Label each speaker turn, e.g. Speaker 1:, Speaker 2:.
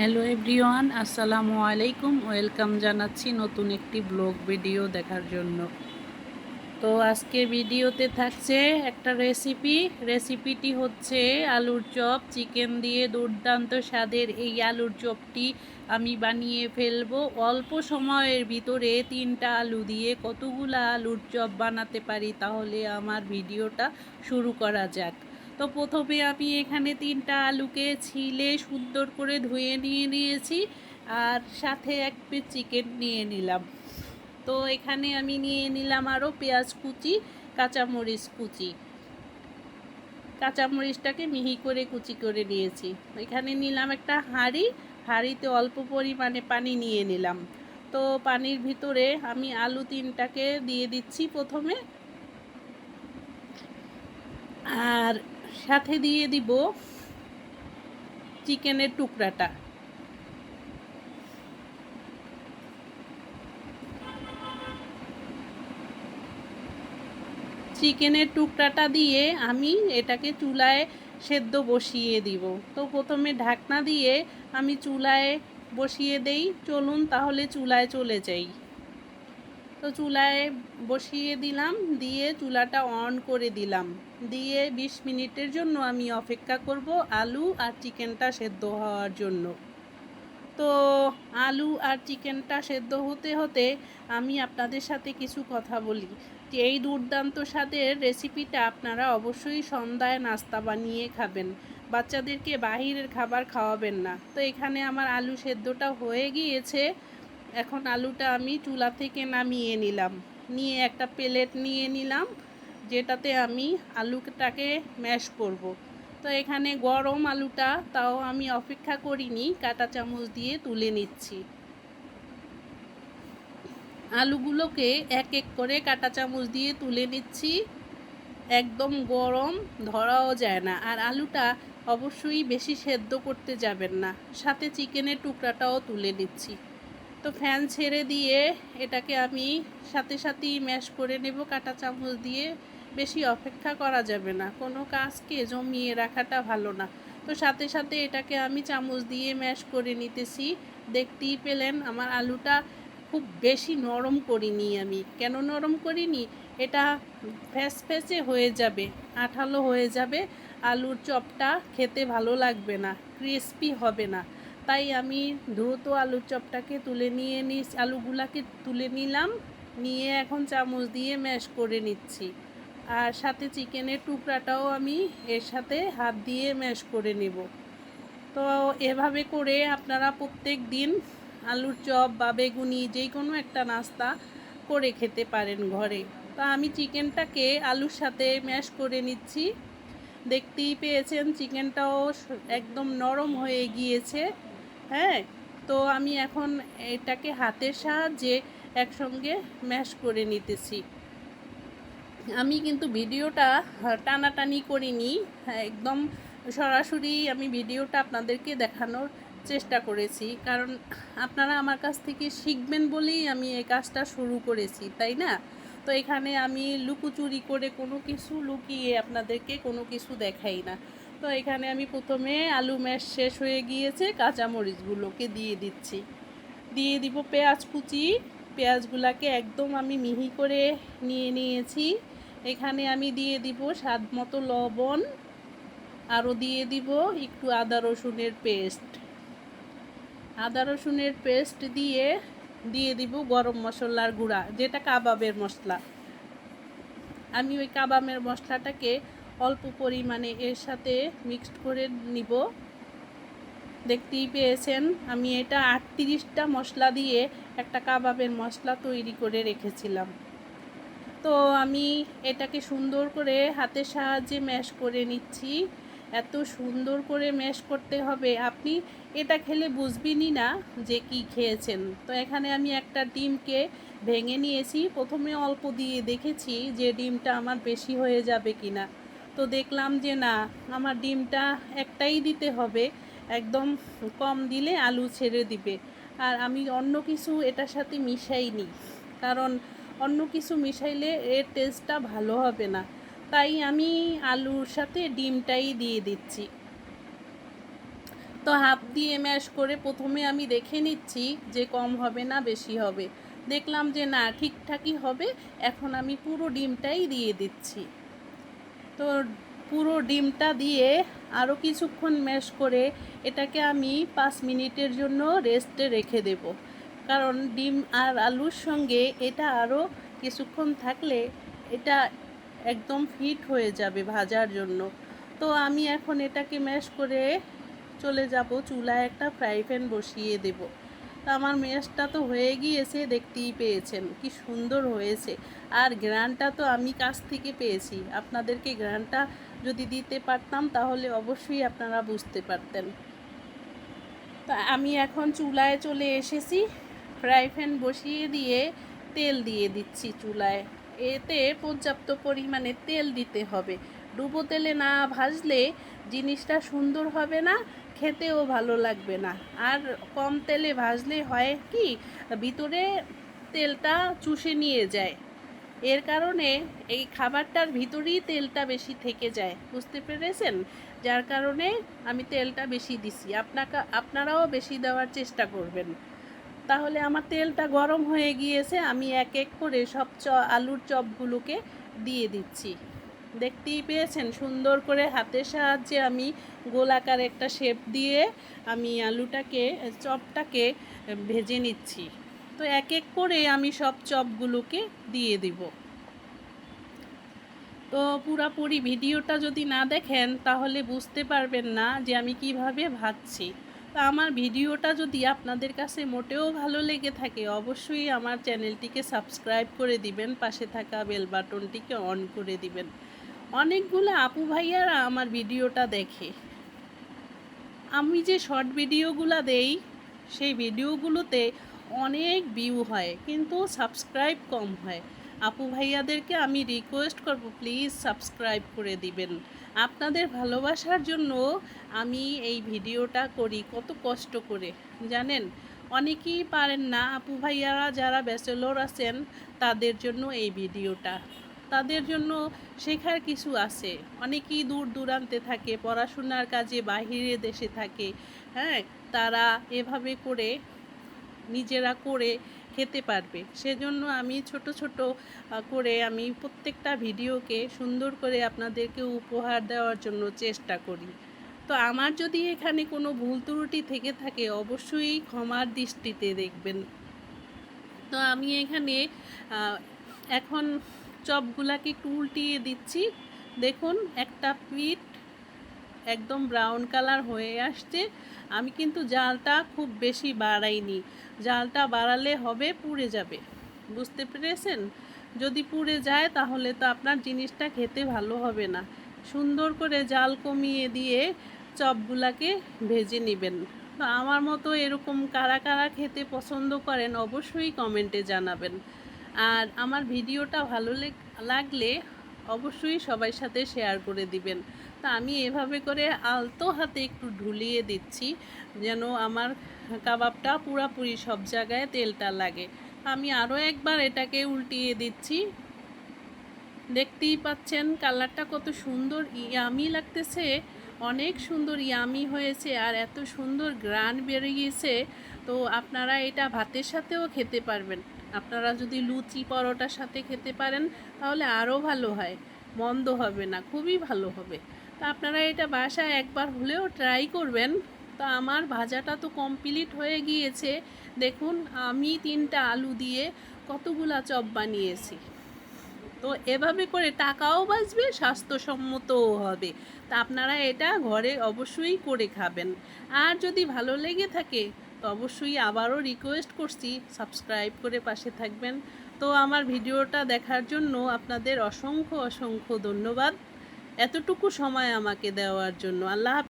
Speaker 1: Hello everyone, আসসালামু আলাইকুম। Welcome জানাচ্ছি নতুন একটি ব্লগ ভিডিও দেখার জন্য। তো আজকে ভিডিওতে থাকছে একটা রেসিপি। রেসিপিটি হচ্ছে আলুর চপ, চিকেন দিয়ে দুর্দান্ত স্বাদের এই আলুর চপটি আমি বানিয়ে ফেলব। অল্প সময়ের ভিতরে তিনটা আলু দিয়ে কতগুলা আলুর চপ বানাতে পারি তাহলে আমার ভিডিওটা শুরু করা যাক। তো প্রথমে আমি এখানে তিনটা আলুকে ছিলে সুন্দর করে ধুয়ে নিয়ে নিয়েছি আর সাথে এক পিস চিকেন নিয়ে নিলাম। তো এখানে আমি নিয়ে নিলাম আরও পেঁয়াজ কুচি, কাঁচামরিচ কুচি। কাঁচামরিচটাকে মিহি করে কুচি করে নিয়েছি। এখানে নিলাম একটা হাঁড়ি, হাঁড়িতে অল্প পরিমাণে পানি নিয়ে নিলাম। তো পানির ভিতরে আমি আলু তিনটাকে দিয়ে দিচ্ছি প্রথমে। আর সাথে দিয়ে দিব চিকেনের টুকরাটা। চিকেনের টুকরাটা দিয়ে আমি এটাকে চুলায় সেদ্ধ বসিয়ে দিব। তো প্রথমে ঢাকনা দিয়ে আমি চুলায় বসিয়ে দেই। চলুন তাহলে চুলায় চলে যাই। তো চুলায় বসিয়ে দিলাম, দিয়ে চুলাটা অন করে দিলাম। দিয়ে ২০ মিনিটের জন্য আমি অপেক্ষা করব আলু আর চিকেনটা সেদ্ধ হওয়ার জন্য। তো আলু আর চিকেনটা সেদ্ধ হতে হতে আমি আপনাদের সাথে কিছু কথা বলি। এই দুর্দান্ত স্বাদের রেসিপিটা আপনারা অবশ্যই সন্ধ্যায় নাস্তা বানিয়ে খাবেন। বাচ্চাদেরকে বাহিরের খাবার খাওয়াবেন না। তো এখানে আমার আলু সেদ্ধটা হয়ে গিয়েছে। এখন আলুটা আমি চুলা থেকে নামিয়ে নিলাম। নিয়ে একটা প্লেট নিয়ে নিলাম, যেটাতে আমি আলুটাকে ম্যাশ করব। তো এখানে গরম আলুটা তাও আমি অপেক্ষা করিনি, কাটা চামচ দিয়ে তুলে নিচ্ছি। আলুগুলোকে এক এক করে কাটা চামচ দিয়ে তুলে নিচ্ছি। একদম গরম, ধরাও যায় না। আর আলুটা অবশ্যই বেশি সেদ্ধ করতে যাবেন না। সাথে চিকেনের টুকরাটাও তুলে নিচ্ছি। তো ফ্যান ছেড়ে দিয়ে এটাকে আমি সাথে সাথেই ম্যাশ করে নেব, কাটা চামচ দিয়ে। বেশি অপেক্ষা করা যাবে না। কোনো কাজকে জমিয়ে রাখাটা ভালো না। তো সাথে সাথে এটাকে আমি চামচ দিয়ে ম্যাশ করে নিতেছি। দেখতেই পেলেন আমার আলুটা খুব বেশি নরম করিনি আমি। কেন নরম করিনি? এটা ফ্যাস ফ্যাসে হয়ে যাবে, আঠালো হয়ে যাবে। আলুর চপটা খেতে ভালো লাগবে না ক্রিস্পি হবে না। তাই আমি দ্রুত আলুর চপটাকে তুলে নিয়ে নি আলুগুলাকে তুলে নিলাম, নিয়ে এখন চামচ দিয়ে ম্যাশ করে নিচ্ছি। আর সাথে চিকেনের টুকরাটাও আমি এর সাথে হাত দিয়ে ম্যাশ করে নেব। তো এভাবে করে আপনারা প্রত্যেক দিন আলুর চপ বা বেগুনি যে কোনো একটা নাস্তা করে খেতে পারেন ঘরে। তা আমি চিকেনটাকে আলুর সাথে ম্যাশ করে নিচ্ছি। দেখতেই পেয়েছেন, চিকেনটাও একদম নরম হয়ে গিয়েছে। হ্যাঁ তো আমি এখন এটাকে হাতের সাহায্যে একসঙ্গে ম্যাশ করে নিতেছি। আমি কিন্তু ভিডিওটা টানাটানি করিনি হ্যাঁ, একদম সরাসরি আমি ভিডিওটা আপনাদেরকে দেখানোর চেষ্টা করেছি। কারণ আপনারা আমার কাছ থেকে শিখবেন বলেই আমি এই কাজটা শুরু করেছি তাই না? তো এখানে আমি লুকোচুরি করে কোনো কিছু লুকিয়ে আপনাদেরকে কোনো কিছু দেখাই না। তো এখানে আমি প্রথমে আলু ম্যাশ শেষ হয়ে গিয়েছে, কাঁচামরিচগুলোকে দিয়ে দিচ্ছি। দিয়ে দিব পেঁয়াজ কুচি। পেঁয়াজগুলোকে একদম আমি মিহি করে নিয়ে নিয়েছি। এখানে আমি দিয়ে দিব স্বাদ মতো লবণ। আরও দিয়ে দিব একটু আদা রসুনের পেস্ট। আদা রসুনের পেস্ট দিয়ে দিয়ে দিব গরম মশলার গুঁড়া, যেটা কাবাবের মশলা। আমি ওই কাবাবের মশলাটাকে অল্প পরিমাণে এর সাথে মিক্সড করে নিব। দেখতেই পেয়েছেন, আমি এটা আটত্রিশটা মশলা দিয়ে একটা কাবাবের মশলা তৈরি করে রেখেছিলাম। তো আমি এটাকে সুন্দর করে হাতের সাহায্যে ম্যাশ করে নিচ্ছি। এত সুন্দর করে ম্যাশ করতে হবে। আপনি এটা খেলে বুঝবেনই না যে কি খেয়েছেন। তো এখানে আমি একটা ডিমকে ভেঙে নিয়েছি। প্রথমে অল্প দিয়ে দেখেছি যে ডিমটা আমার বেশি হয়ে যাবে কিনা। না তো দেখলাম যে না, আমার ডিমটা একটাই দিতে হবে। একদম কম দিলে আলু ছেড়ে দিবে। আর আমি অন্য কিছু এটার সাথে মিশাইনি। কারণ অন্য কিছু মিশাইলে এর টেস্টটা ভালো হবে না। তাই আমি আলুর সাথে ডিমটাই দিয়ে দিচ্ছি। তো হাত দিয়ে ম্যাশ করে প্রথমে আমি দেখে নিচ্ছি যে কম হবে না বেশি হবে। দেখলাম যে না, ঠিকঠাকই হবে। এখন আমি পুরো ডিমটাই দিয়ে দিচ্ছি। তো পুরো ডিমটা দিয়ে আরও কিছুক্ষণ ম্যাশ করে এটাকে আমি পাঁচ মিনিটের জন্য রেস্টে রেখে দেব। কারণ ডিম আর আলুর সঙ্গে এটা আরও কিছুক্ষণ থাকলে এটা একদম ফিট হয়ে যাবে ভাজার জন্য। তো আমি এখন এটাকে ম্যাশ করে চলে যাব, চুলায় একটা ফ্রাই প্যান বসিয়ে দেব। তো আমার ম্যাশটা তো হয়ে গিয়েছে, দেখতেই পেয়েছেন, কি সুন্দর হয়েছে। আর গ্রানটা তো আমি কাছ থেকে পেয়েছি। আপনাদেরকে গ্রানটা যদি দিতে পারতাম, তাহলে অবশ্যই আপনারা বুঝতে পারতেন। তা আমি এখন চুলায় চলে এসেছি। ফ্রাই প্যান বসিয়ে দিয়ে তেল দিয়ে দিচ্ছি চুলায়। এতে পর্যাপ্ত পরিমাণে তেল দিতে হবে। ডুবো তেলে না ভাজলে জিনিসটা সুন্দর হবে না, খেতেও ভালো লাগবে না। আর কম তেলে ভাজলে হয় কি, ভিতরে তেলটা চুষে নিয়ে যায়। এর কারণে এই খাবারটার ভিতরেই তেলটা বেশি থেকে যায়। বুঝতে পেরেছেন? যার কারণে আমি তেলটা বেশি দিছি। আপনাকে, আপনারাও বেশি দেওয়ার চেষ্টা করবেন। তাহলে আমার তেলটা গরম হয়ে গিয়েছে, আমি এক এক করে সব চ, আলুর চপগুলোকে দিয়ে দিচ্ছি। দেখতেই পেয়েছেন, সুন্দর করে হাতের সাহায্যে আমি গোলাকার একটা শেপ দিয়ে আমি আলুটাকে, চপটাকে ভেজে নিচ্ছি। তো এক এক করে আমি সব চপগুলোকে দিয়ে দিব। তো পুরাপুরি ভিডিওটা যদি না দেখেন, তাহলে বুঝতে পারবেন না যে আমি কীভাবে ভাজছি। তো আমার ভিডিওটা যদি আপনাদের কাছে মোটেও ভালো লেগে থাকে, অবশ্যই আমার চ্যানেলটিকে সাবস্ক্রাইব করে দিবেন, পাশে থাকা বেল বাটনটিকে অন করে দিবেন। অনেকগুলো আপু ভাইয়ারা আমার ভিডিওটা দেখে। আমি যে শর্ট ভিডিওগুলো দেই, সেই ভিডিওগুলোতে অনেক ভিউ হয়, কিন্তু সাবস্ক্রাইব কম হয়। আপু ভাইয়াদেরকে আমি রিকোয়েস্ট করব প্লিজ সাবস্ক্রাইব করে দিবেন। আপনাদের ভালোবাসার জন্য আমি এই ভিডিওটা করি, কত কষ্ট করে, জানেন? অনেকেই পারেন না, আপু ভাইয়ারা যারা ব্যাচেলর আছেন, তাদের জন্য এই ভিডিওটা। তাদের জন্য শেখার কিছু আছে। অনেকেই দূর দূরান্তে থাকে, পড়াশোনার কাজে বাহিরে দেশে থাকে। হ্যাঁ তারা এভাবে করে নিজেরা করে খেতে পারবে। সেজন্য আমি ছোট ছোট করে আমি প্রত্যেকটা ভিডিওকে সুন্দর করে আপনাদেরকে উপহার দেওয়ার জন্য চেষ্টা করি। তো আমার যদি এখানে কোনো ভুল ত্রুটি থেকে থাকে, অবশ্যই ক্ষমার দৃষ্টিতে দেখবেন। তো আমি এখানে এখন চপগুলাকে একটু উল্টিয়ে দিচ্ছি। দেখুন, একটা পিঠ একদম ব্রাউন কালার হয়ে আসছে। আমি কিন্তু জালটা খুব বেশি বাড়াইনি। জালটা বাড়ালে হবে, পুড়ে যাবে। বুঝতে পেরেছেন? যদি পুড়ে যায়, তাহলে তো আপনার জিনিসটা খেতে ভালো হবে না। সুন্দর করে জাল কমিয়ে দিয়ে চপগুলাকে ভেজে নেবেন। তো আমার মতো এরকম কারা কারা খেতে পছন্দ করেন, অবশ্যই কমেন্টে জানাবেন। আর আমার ভিডিওটা ভালো লেগ- লাগলে অবশ্যই সবাই সাথে শেয়ার করে দিবেন। তা আমি এভাবে করে আলতো হাতে একটু ঢুলিয়ে দিচ্ছি, যেন আমার কাবাবটা পুরাপুরি সব জায়গায় তেলটা লাগে। আমি আরও একবার এটাকে উল্টিয়ে দিচ্ছি। দেখতেই পাচ্ছেন কালারটা কত সুন্দর, ইয়ামি লাগতেছে। অনেক সুন্দর ইয়ামি হয়েছে আর এত সুন্দর গ্রান বেরিয়েছে। তো আপনারা এটা ভাতের সাথেও খেতে পারবেন। আপনারা যদি লুচি পরোটার সাথে খেতে পারেন, তাহলে আরও ভালো হয়। মন্দ হবে না, খুবই ভালো হবে। তো আপনারা এটা বাসায় একবার হলেও ট্রাই করবেন। তো আমার ভাজাটা তো কমপ্লিট হয়ে গিয়েছে। দেখুন, আমি তিনটা আলু দিয়ে কতগুলা চপ বানিয়েছি। তো এভাবে করে টাকাও বাঁচবে, স্বাস্থ্যসম্মতও হবে। তা আপনারা এটা ঘরে অবশ্যই করে খাবেন। আর যদি ভালো লেগে থাকে তো অবশ্যই আবারও রিকোয়েস্ট করছি সাবস্ক্রাইব করে পাশে থাকবেন তো আমার ভিডিওটা দেখার জন্য আপনাদের অসংখ্য অসংখ্য ধন্যবাদ এতটুকু সময় আমাকে দেওয়ার জন্য আল্লাহ।